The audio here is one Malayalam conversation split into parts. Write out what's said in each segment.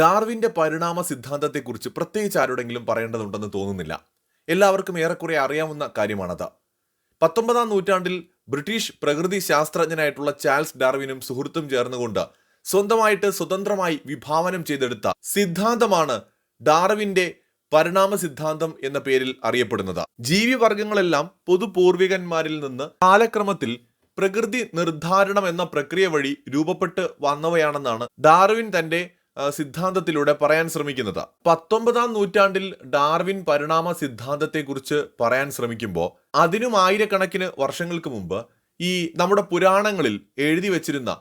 ഡാർവിന്റെ പരിണാമ സിദ്ധാന്തത്തെക്കുറിച്ച് പ്രത്യേകിച്ച് ആരോടെങ്കിലും പറയേണ്ടതുണ്ടെന്ന് തോന്നുന്നില്ല. എല്ലാവർക്കും ഏറെക്കുറെ അറിയാവുന്ന കാര്യമാണത്. പത്തൊമ്പതാം നൂറ്റാണ്ടിൽ ബ്രിട്ടീഷ് പ്രകൃതി ശാസ്ത്രജ്ഞനായിട്ടുള്ള ചാൾസ് ഡാർവിനും സുഹൃത്തും ചേർന്നുകൊണ്ട് സ്വന്തമായിട്ട് സ്വതന്ത്രമായി വിഭാവനം ചെയ്തെടുത്ത സിദ്ധാന്തമാണ് ഡാർവിന്റെ പരിണാമ സിദ്ധാന്തം എന്ന പേരിൽ അറിയപ്പെടുന്നത്. ജീവിവർഗങ്ങളെല്ലാം പൊതുപൂർവികന്മാരിൽ നിന്ന് കാലക്രമത്തിൽ പ്രകൃതി നിർദ്ധാരണം എന്ന പ്രക്രിയ വഴി രൂപപ്പെട്ട് വന്നവയാണെന്നാണ് ഡാർവിൻ തന്റെ സിദ്ധാന്തത്തിലൂടെ പറയാൻ ശ്രമിക്കുന്നത്. പത്തൊമ്പതാം നൂറ്റാണ്ടിൽ ഡാർവിൻ പരിണാമ സിദ്ധാന്തത്തെക്കുറിച്ച് പറയാൻ ശ്രമിക്കുമ്പോൾ അതിനും ആയിരക്കണക്കിന് വർഷങ്ങൾക്ക് മുമ്പ് ഈ നമ്മുടെ പുരാണങ്ങളിൽ എഴുതി വച്ചിരുന്ന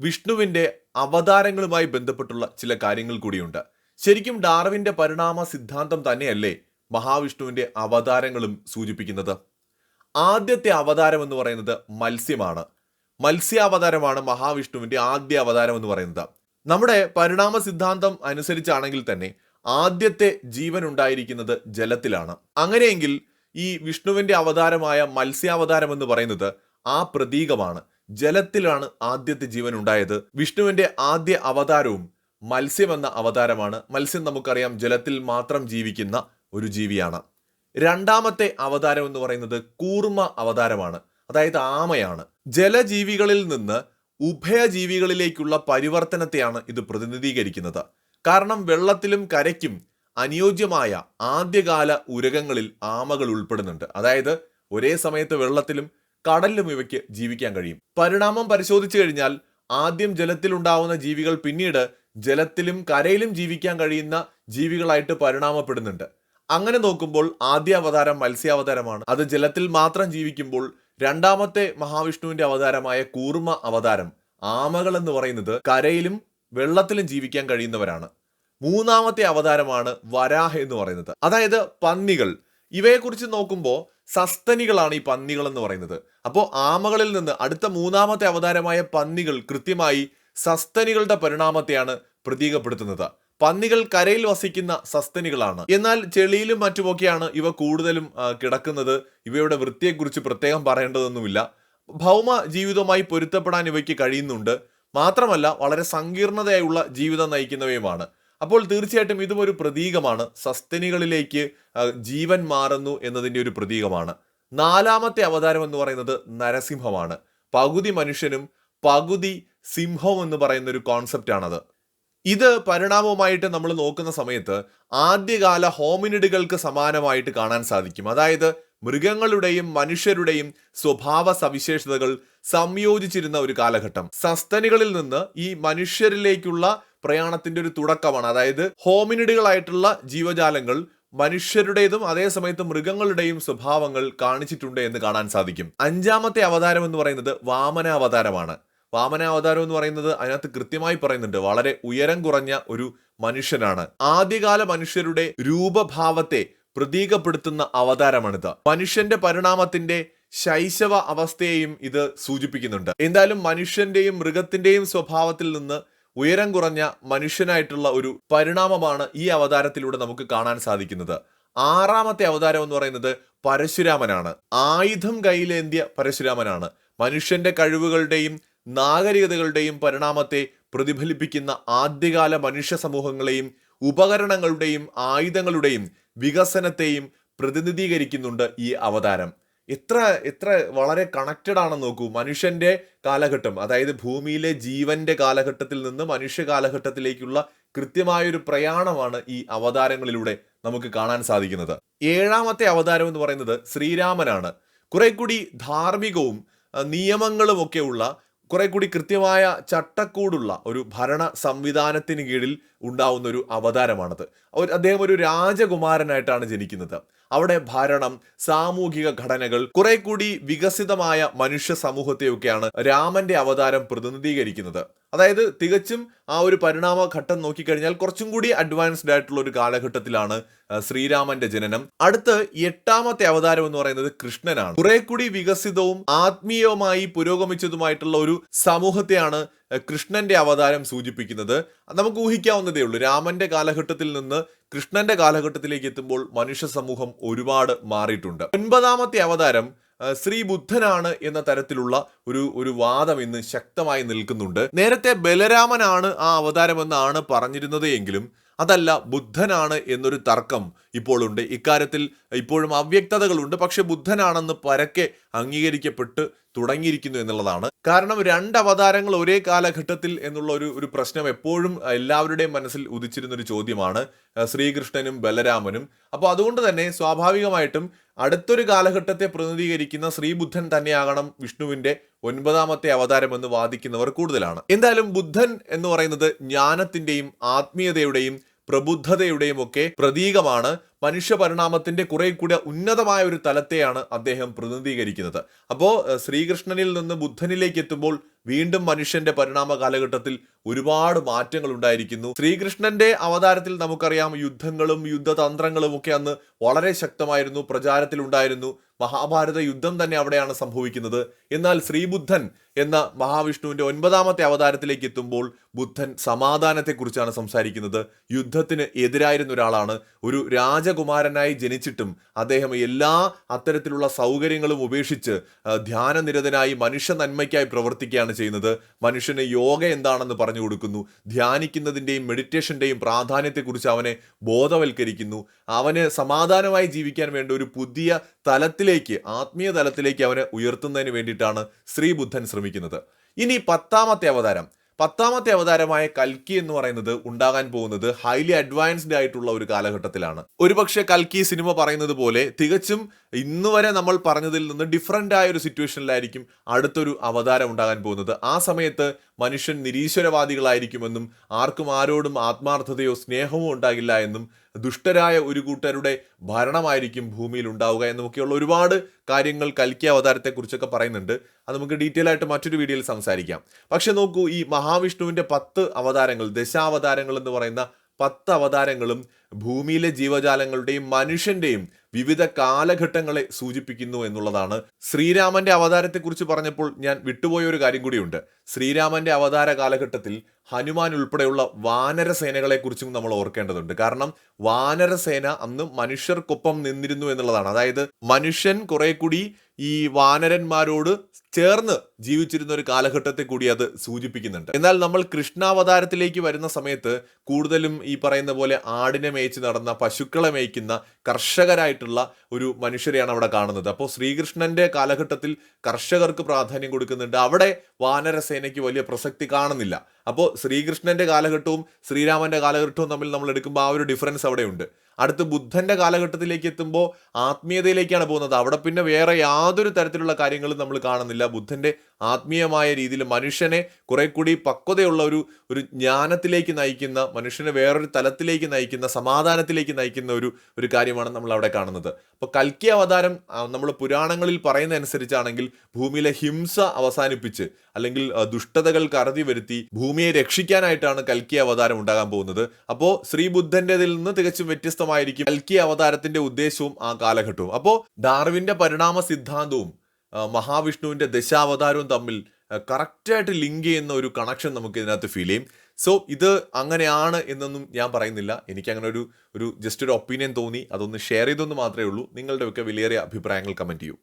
വിഷ്ണുവിന്റെ അവതാരങ്ങളുമായി ബന്ധപ്പെട്ടുള്ള ചില കാര്യങ്ങൾ കൂടിയുണ്ട്. ശരിക്കും ഡാർവിന്റെ പരിണാമ സിദ്ധാന്തം തന്നെയല്ലേ മഹാവിഷ്ണുവിന്റെ അവതാരങ്ങളും സൂചിപ്പിക്കുന്നത്? ആദ്യത്തെ അവതാരം എന്ന് പറയുന്നത് മത്സ്യമാണ്. മത്സ്യാവതാരമാണ് മഹാവിഷ്ണുവിന്റെ ആദ്യ അവതാരം എന്ന് പറയുന്നത്. നമ്മുടെ പരിണാമ സിദ്ധാന്തം അനുസരിച്ചാണെങ്കിൽ തന്നെ ആദ്യത്തെ ജീവൻ ഉണ്ടായിരിക്കുന്നത് ജലത്തിലാണ്. അങ്ങനെയെങ്കിൽ ഈ വിഷ്ണുവിന്റെ അവതാരമായ മത്സ്യാവതാരം എന്ന് പറയുന്നത് ആ പ്രതീകമാണ്. ജലത്തിലാണ് ആദ്യത്തെ ജീവൻ ഉണ്ടായത്. വിഷ്ണുവിന്റെ ആദ്യ അവതാരവും മത്സ്യം എന്ന അവതാരമാണ്. മത്സ്യം നമുക്കറിയാം ജലത്തിൽ മാത്രം ജീവിക്കുന്ന ഒരു ജീവിയാണ്. രണ്ടാമത്തെ അവതാരം എന്ന് പറയുന്നത് കൂർമ്മ അവതാരമാണ്. അതായത് ആമയാണ്. ജലജീവികളിൽ നിന്ന് ഉഭയജീവികളിലേക്കുള്ള പരിവർത്തനത്തെയാണ് ഇത് പ്രതിനിധീകരിക്കുന്നത്. കാരണം വെള്ളത്തിലും കരയ്ക്കും അനുയോജ്യമായ ആദ്യകാല ഉരകങ്ങളിൽ ആമകൾ ഉൾപ്പെടുന്നുണ്ട്. അതായത് ഒരേ സമയത്ത് വെള്ളത്തിലും കടലിലും ഇവയ്ക്ക് ജീവിക്കാൻ കഴിയും. പരിണാമം പരിശോധിച്ചു കഴിഞ്ഞാൽ ആദ്യം ജലത്തിലുണ്ടാവുന്ന ജീവികൾ പിന്നീട് ജലത്തിലും കരയിലും ജീവിക്കാൻ കഴിയുന്ന ജീവികളായിട്ട് പരിണാമപ്പെടുന്നുണ്ട്. അങ്ങനെ നോക്കുമ്പോൾ ആദ്യ അവതാരം മത്സ്യാവതാരമാണ്. അത് ജലത്തിൽ മാത്രം ജീവിക്കുമ്പോൾ രണ്ടാമത്തെ മഹാവിഷ്ണുവിന്റെ അവതാരമായ കൂർമ്മ അവതാരം ആമകൾ എന്ന് പറയുന്നത് കരയിലും വെള്ളത്തിലും ജീവിക്കാൻ കഴിയുന്നവരാണ്. മൂന്നാമത്തെ അവതാരമാണ് വരാഹ എന്ന് പറയുന്നത്. അതായത് പന്നികൾ. ഇവയെക്കുറിച്ച് നോക്കുമ്പോൾ സസ്തനികളാണ് ഈ പന്നികൾ എന്ന് പറയുന്നത്. അപ്പോൾ ആമകളിൽ നിന്ന് അടുത്ത മൂന്നാമത്തെ അവതാരമായ പന്നികൾ കൃത്യമായി സസ്തനികളുടെ പരിണാമത്തെയാണ് പ്രതീകപ്പെടുത്തുന്നത്. പന്നികൾ കരയിൽ വസിക്കുന്ന സസ്തനികളാണ്. എന്നാൽ ചെളിയിലും മറ്റുമൊക്കെയാണ് ഇവ കൂടുതലും കിടക്കുന്നത്. ഇവയുടെ വൃത്തിയെക്കുറിച്ച് പ്രത്യേകം പറയേണ്ടതൊന്നുമില്ല. ഭൗമ ജീവിതവുമായി പൊരുത്തപ്പെടാൻ ഇവയ്ക്ക് കഴിയുന്നുണ്ട്. മാത്രമല്ല വളരെ സങ്കീർണതയായുള്ള ജീവിതം നയിക്കുന്നവയുമാണ്. അപ്പോൾ തീർച്ചയായിട്ടും ഇതും ഒരു പ്രതീകമാണ്. സസ്തനികളിലേക്ക് ജീവൻ മാറുന്നു എന്നതിന്റെ ഒരു പ്രതീകമാണ്. നാലാമത്തെ അവതാരം എന്ന് പറയുന്നത് നരസിംഹമാണ്. പകുതി മനുഷ്യനും പകുതി സിംഹവും എന്ന് പറയുന്ന ഒരു കോൺസെപ്റ്റാണത് ഇത് പരിണാമവുമായിട്ട് നമ്മൾ നോക്കുന്ന സമയത്ത് ആദ്യകാല ഹോമിനിഡുകൾക്ക് സമാനമായിട്ട് കാണാൻ സാധിക്കും. അതായത് മൃഗങ്ങളുടെയും മനുഷ്യരുടെയും സ്വഭാവ സവിശേഷതകൾ സംയോജിച്ചിരുന്ന ഒരു കാലഘട്ടം. സസ്തനികളിൽ നിന്ന് ഈ മനുഷ്യരിലേക്കുള്ള പ്രയാണത്തിന്റെ ഒരു തുടക്കമാണ്. അതായത് ഹോമിനിഡുകളായിട്ടുള്ള ജീവജാലങ്ങൾ മനുഷ്യരുടേതും അതേസമയത്ത് മൃഗങ്ങളുടെയും സ്വഭാവങ്ങൾ കാണിച്ചിട്ടുണ്ട് എന്ന് കാണാൻ സാധിക്കും. അഞ്ചാമത്തെ അവതാരം എന്ന് പറയുന്നത് വാമന അവതാരമാണ് വാമന അവതാരം എന്ന് പറയുന്നത് അതിനകത്ത് കൃത്യമായി പറയുന്നുണ്ട്. വളരെ ഉയരം കുറഞ്ഞ ഒരു മനുഷ്യനാണ്. ആദ്യകാല മനുഷ്യരുടെ രൂപഭാവത്തെ പ്രതീകപ്പെടുത്തുന്ന അവതാരമാണിത്. മനുഷ്യന്റെ പരിണാമത്തിന്റെ ശൈശവ അവസ്ഥയെയും ഇത് സൂചിപ്പിക്കുന്നുണ്ട്. എന്തായാലും മനുഷ്യന്റെയും മൃഗത്തിന്റെയും സ്വഭാവത്തിൽ നിന്ന് ഉയരം കുറഞ്ഞ മനുഷ്യനായിട്ടുള്ള ഒരു പരിണാമമാണ് ഈ അവതാരത്തിലൂടെ നമുക്ക് കാണാൻ സാധിക്കുന്നത്. ആറാമത്തെ അവതാരം എന്ന് പറയുന്നത് പരശുരാമനാണ്. ആയുധം കയ്യിലേന്തിയ പരശുരാമനാണ്. മനുഷ്യന്റെ കഴിവുകളുടെയും നാഗരികതകളുടെയും പരിണാമത്തെ പ്രതിഫലിപ്പിക്കുന്ന ആദ്യകാല മനുഷ്യ സമൂഹങ്ങളെയും ഉപകരണങ്ങളുടെയും ആയുധങ്ങളുടെയും വികസനത്തെയും പ്രതിനിധീകരിക്കുന്നുണ്ട് ഈ അവതാരം. എത്ര എത്ര വളരെ കണക്റ്റഡ് ആണെന്ന് നോക്കൂ. മനുഷ്യന്റെ കാലഘട്ടം അതായത് ഭൂമിയിലെ ജീവന്റെ കാലഘട്ടത്തിൽ നിന്ന് മനുഷ്യ കാലഘട്ടത്തിലേക്കുള്ള കൃത്യമായൊരു പ്രയാണമാണ് ഈ അവതാരങ്ങളിലൂടെ നമുക്ക് കാണാൻ സാധിക്കുന്നത്. ഏഴാമത്തെ അവതാരം എന്ന് പറയുന്നത് ശ്രീരാമനാണ്. കുറെ കൂടി ധാർമ്മികവും നിയമങ്ങളും കുറെ കൂടി കൃത്യമായ ചട്ടക്കൂടുള്ള ഒരു ഭരണ സംവിധാനത്തിന് കീഴിൽ ഉണ്ടാവുന്ന ഒരു അവതാരമാണത്. അദ്ദേഹം ഒരു രാജകുമാരനായിട്ടാണ് ജനിക്കുന്നത്. അവിടെ ഭരണം സാമൂഹിക ഘടനകൾ കുറെ കൂടി വികസിതമായ മനുഷ്യ സമൂഹത്തെയൊക്കെയാണ് രാമന്റെ അവതാരം പ്രതിനിധീകരിക്കുന്നത്. അതായത് തികച്ചും ആ ഒരു പരിണാമ ഘട്ടം നോക്കിക്കഴിഞ്ഞാൽ കുറച്ചും കൂടി അഡ്വാൻസ്ഡ് ആയിട്ടുള്ള ഒരു കാലഘട്ടത്തിലാണ് ശ്രീരാമന്റെ ജനനം. അടുത്ത് എട്ടാമത്തെ അവതാരം എന്ന് പറയുന്നത് കൃഷ്ണനാണ്. കുറെ കൂടി വികസിതവും ആത്മീയവുമായി പുരോഗമിച്ചതുമായിട്ടുള്ള ഒരു സമൂഹത്തെയാണ് കൃഷ്ണന്റെ അവതാരം സൂചിപ്പിക്കുന്നത് നമുക്ക് ഊഹിക്കാവുന്നതേ ഉള്ളൂ. രാമന്റെ കാലഘട്ടത്തിൽ നിന്ന് കൃഷ്ണന്റെ കാലഘട്ടത്തിലേക്ക് എത്തുമ്പോൾ മനുഷ്യ സമൂഹം ഒരുപാട് മാറിയിട്ടുണ്ട്. ഒൻപതാമത്തെ അവതാരം ശ്രീ ബുദ്ധനാണ് എന്ന തരത്തിലുള്ള ഒരു ഒരു വാദം ഇന്ന് ശക്തമായി നിൽക്കുന്നുണ്ട്. നേരത്തെ ബലരാമനാണ് ആ അവതാരമെന്നാണ് പറഞ്ഞിരുന്നത് എങ്കിലും അതല്ല ബുദ്ധനാണ് എന്നൊരു തർക്കം ഇപ്പോഴുണ്ട് ഇക്കാര്യത്തിൽ ഇപ്പോഴും അവ്യക്തതകളുണ്ട്. പക്ഷെ ബുദ്ധനാണെന്ന് പരക്കെ അംഗീകരിക്കപ്പെട്ട് തുടങ്ങിയിരിക്കുന്നു എന്നുള്ളതാണ്. കാരണം രണ്ട് അവതാരങ്ങൾ ഒരേ കാലഘട്ടത്തിൽ എന്നുള്ള ഒരു ഒരു പ്രശ്നം എപ്പോഴും എല്ലാവരുടെയും മനസ്സിൽ ഉദിച്ചിരുന്ന ഒരു ചോദ്യമാണ് ശ്രീകൃഷ്ണനും ബലരാമനും. അപ്പോൾ അതുകൊണ്ട് തന്നെ സ്വാഭാവികമായിട്ടും അടുത്തൊരു കാലഘട്ടത്തെ പ്രതിനിധീകരിക്കുന്ന ശ്രീബുദ്ധൻ തന്നെയാകണം വിഷ്ണുവിന്റെ ഒൻപതാമത്തെ അവതാരമെന്ന് വാദിക്കുന്നവർ കൂടുതലാണ്. എന്തായാലും ബുദ്ധൻ എന്ന് പറയുന്നത് ജ്ഞാനത്തിന്റെയും ആത്മീയതയുടെയും പ്രബുദ്ധതയുടെയും ഒക്കെ പ്രതീകമാണ്. മനുഷ്യ പരിണാമത്തിന്റെ കുറെ കൂടെ ഉന്നതമായ ഒരു തലത്തെയാണ് അദ്ദേഹം പ്രതിനിധീകരിക്കുന്നത്. അപ്പോൾ ശ്രീകൃഷ്ണനിൽ നിന്ന് ബുദ്ധനിലേക്ക് എത്തുമ്പോൾ വീണ്ടും മനുഷ്യന്റെ പരിണാമ കാലഘട്ടത്തിൽ ഒരുപാട് മാറ്റങ്ങൾ ഉണ്ടായിരിക്കുന്നു. ശ്രീകൃഷ്ണന്റെ അവതാരത്തിൽ നമുക്കറിയാം യുദ്ധങ്ങളും യുദ്ധതന്ത്രങ്ങളും ഒക്കെ അന്ന് വളരെ ശക്തമായിരുന്നു പ്രചാരത്തിലുണ്ടായിരുന്നു. മഹാഭാരത യുദ്ധം തന്നെ അവിടെയാണ് സംഭവിക്കുന്നത്. എന്നാൽ ശ്രീബുദ്ധൻ എന്ന മഹാവിഷ്ണുവിന്റെ ഒൻപതാമത്തെ അവതാരത്തിലേക്ക് എത്തുമ്പോൾ ബുദ്ധൻ സമാധാനത്തെക്കുറിച്ചാണ് സംസാരിക്കുന്നത്. യുദ്ധത്തിന് എതിരായിരുന്ന ഒരാളാണ്. ഒരു രാജകുമാരനായി ജനിച്ചിട്ടും അദ്ദേഹം എല്ലാ അത്തരത്തിലുള്ള സൗകര്യങ്ങളും ഉപേക്ഷിച്ച് ധ്യാനനിരതനായി മനുഷ്യ നന്മയ്ക്കായി പ്രവർത്തിക്കുകയാണ് ചെയ്യുന്നത്. മനുഷ്യന് യോഗ എന്താണെന്ന് പറഞ്ഞു കൊടുക്കുന്നു. ധ്യാനിക്കുന്നതിന്റെയും മെഡിറ്റേഷന്റെയും പ്രാധാന്യത്തെക്കുറിച്ച് അവനെ ബോധവൽക്കരിക്കുന്നു. അവന് സമാധാനമായി ജീവിക്കാൻ വേണ്ട ഒരു പുതിയ തലത്തിലേക്ക് ആത്മീയ തലത്തിലേക്ക് അവനെ ഉയർത്തുന്നതിന് വേണ്ടിയിട്ടാണ് ശ്രീബുദ്ധൻ ശ്രമിക്കുന്നത്. ഇനി പത്താമത്തെ അവതാരം. പത്താമത്തെ അവതാരമായ കൽക്കി എന്ന് പറയുന്നത് ഉണ്ടാകാൻ പോകുന്നത് ഹൈലി അഡ്വാൻസ്ഡ് ആയിട്ടുള്ള ഒരു കാലഘട്ടത്തിലാണ്. ഒരുപക്ഷെ കൽക്കി സിനിമ പറയുന്നത് പോലെ തികച്ചും ഇന്ന് വരെ നമ്മൾ പറഞ്ഞതിൽ നിന്ന് ഡിഫറന്റ് ആയ ഒരു സിറ്റുവേഷനിലായിരിക്കും അടുത്തൊരു അവതാരം ഉണ്ടാകാൻ പോകുന്നത്. ആ സമയത്ത് മനുഷ്യൻ നിരീശ്വരവാദികളായിരിക്കുമെന്നും ആർക്കും ആരോടും ആത്മാർത്ഥതയോ സ്നേഹമോ ഉണ്ടാകില്ല എന്നും ദുഷ്ടരായ ഒരു കൂട്ടരുടെ ഭരണമായിരിക്കും ഭൂമിയിൽ ഉണ്ടാവുക എന്നൊക്കെയുള്ള ഒരുപാട് കാര്യങ്ങൾ കൽക്കി അവതാരത്തെക്കുറിച്ചൊക്കെ പറയുന്നുണ്ട്. അത് നമുക്ക് ഡീറ്റെയിൽ ആയിട്ട് മറ്റൊരു വീഡിയോയിൽ സംസാരിക്കാം. പക്ഷെ നോക്കൂ ഈ മഹാവിഷ്ണുവിന്റെ പത്ത് അവതാരങ്ങൾ ദശാവതാരങ്ങൾ എന്ന് പറയുന്ന പത്ത് അവതാരങ്ങളും ഭൂമിയിലെ ജീവജാലങ്ങളുടെയും മനുഷ്യന്റെയും വിവിധ കാലഘട്ടങ്ങളെ സൂചിപ്പിക്കുന്നു എന്നുള്ളതാണ്. ശ്രീരാമന്റെ അവതാരത്തെക്കുറിച്ച് പറഞ്ഞപ്പോൾ ഞാൻ വിട്ടുപോയ ഒരു കാര്യം കൂടിയുണ്ട്. ശ്രീരാമന്റെ അവതാര കാലഘട്ടത്തിൽ ഹനുമാൻ ഉൾപ്പെടെയുള്ള വാനരസേനകളെ കുറിച്ചും നമ്മൾ ഓർക്കേണ്ടതുണ്ട്. കാരണം വാനരസേന അന്ന് മനുഷ്യർക്കൊപ്പം നിന്നിരുന്നു എന്നുള്ളതാണ്. അതായത് മനുഷ്യൻ കുറെ കൂടി ഈ വാനരന്മാരോട് ചേർന്ന് ജീവിച്ചിരുന്ന ഒരു കാലഘട്ടത്തെ കൂടി അത് സൂചിപ്പിക്കുന്നുണ്ട്. എന്നാൽ നമ്മൾ കൃഷ്ണാവതാരത്തിലേക്ക് വരുന്ന സമയത്ത് കൂടുതലും ഈ പറയുന്ന പോലെ ആടിനെ മേയിച്ച് നടന്ന പശുക്കളെ മേയ്ക്കുന്ന കർഷകരായിട്ടുള്ള ഒരു മനുഷ്യരെയാണ് അവിടെ കാണുന്നത്. അപ്പോൾ ശ്രീകൃഷ്ണന്റെ കാലഘട്ടത്തിൽ കർഷകർക്ക് പ്രാധാന്യം കൊടുക്കുന്നുണ്ട്. അവിടെ വാനരസേനയ്ക്ക് വലിയ പ്രസക്തി കാണുന്നില്ല. അപ്പോൾ ശ്രീകൃഷ്ണന്റെ കാലഘട്ടവും ശ്രീരാമന്റെ കാലഘട്ടവും തമ്മിൽ നമ്മൾ എടുക്കുമ്പോൾ ആ ഒരു ഡിഫറൻസ് അവിടെയുണ്ട്. അടുത്ത് ബുദ്ധന്റെ കാലഘട്ടത്തിലേക്ക് എത്തുമ്പോൾ ആത്മീയതയിലേക്കാണ് പോകുന്നത്. അവിടെ പിന്നെ വേറെ യാതൊരു തരത്തിലുള്ള കാര്യങ്ങളും നമ്മൾ കാണുന്നില്ല. ബുദ്ധന്റെ ആത്മീയമായ രീതിയിൽ മനുഷ്യനെ കുറെ കൂടി പക്വതയുള്ള ഒരു ഒരു ജ്ഞാനത്തിലേക്ക് നയിക്കുന്ന മനുഷ്യനെ വേറൊരു തലത്തിലേക്ക് നയിക്കുന്ന സമാധാനത്തിലേക്ക് നയിക്കുന്ന ഒരു ഒരു കാര്യമാണ് നമ്മൾ അവിടെ കാണുന്നത്. അപ്പോൾ കൽക്കി അവതാരം നമ്മൾ പുരാണങ്ങളിൽ പറയുന്ന അനുസരിച്ചാണെങ്കിൽ ഭൂമിയിലെ ഹിംസ അവസാനിപ്പിച്ച് അല്ലെങ്കിൽ ദുഷ്ടതകൾ അറുതി വരുത്തി ഭൂമിയെ രക്ഷിക്കാനായിട്ടാണ് കൽക്കി അവതാരം ഉണ്ടാകാൻ പോകുന്നത്. അപ്പോൾ ശ്രീബുദ്ധന്റെതിൽ നിന്ന് തികച്ചും വ്യത്യസ്തമായിരിക്കും കൽക്കി അവതാരത്തിന്റെ ഉദ്ദേശവും ആ കാലഘട്ടവും. അപ്പോൾ ഡാർവിന്റെ പരിണാമ സിദ്ധാന്തവും മഹാവിഷ്ണുവിന്റെ ദശാവതാരവും തമ്മിൽ കറക്റ്റായിട്ട് ലിങ്ക് ചെയ്യുന്ന ഒരു കണക്ഷൻ നമുക്ക് ഇതിനകത്ത് ഫീൽ ചെയ്യും. സോ ഇത് അങ്ങനെയാണ് എന്നൊന്നും ഞാൻ പറയുന്നില്ല. എനിക്ക് അങ്ങനെ ഒരു ഒരു ജസ്റ്റ് ഒരു ഒപ്പീനിയൻ തോന്നി. അതൊന്ന് ഷെയർ ചെയ്തെന്ന് മാത്രമേ ഉള്ളൂ. നിങ്ങളുടെയൊക്കെ വിലയേറിയ അഭിപ്രായങ്ങൾ കമന്റ് ചെയ്യൂ.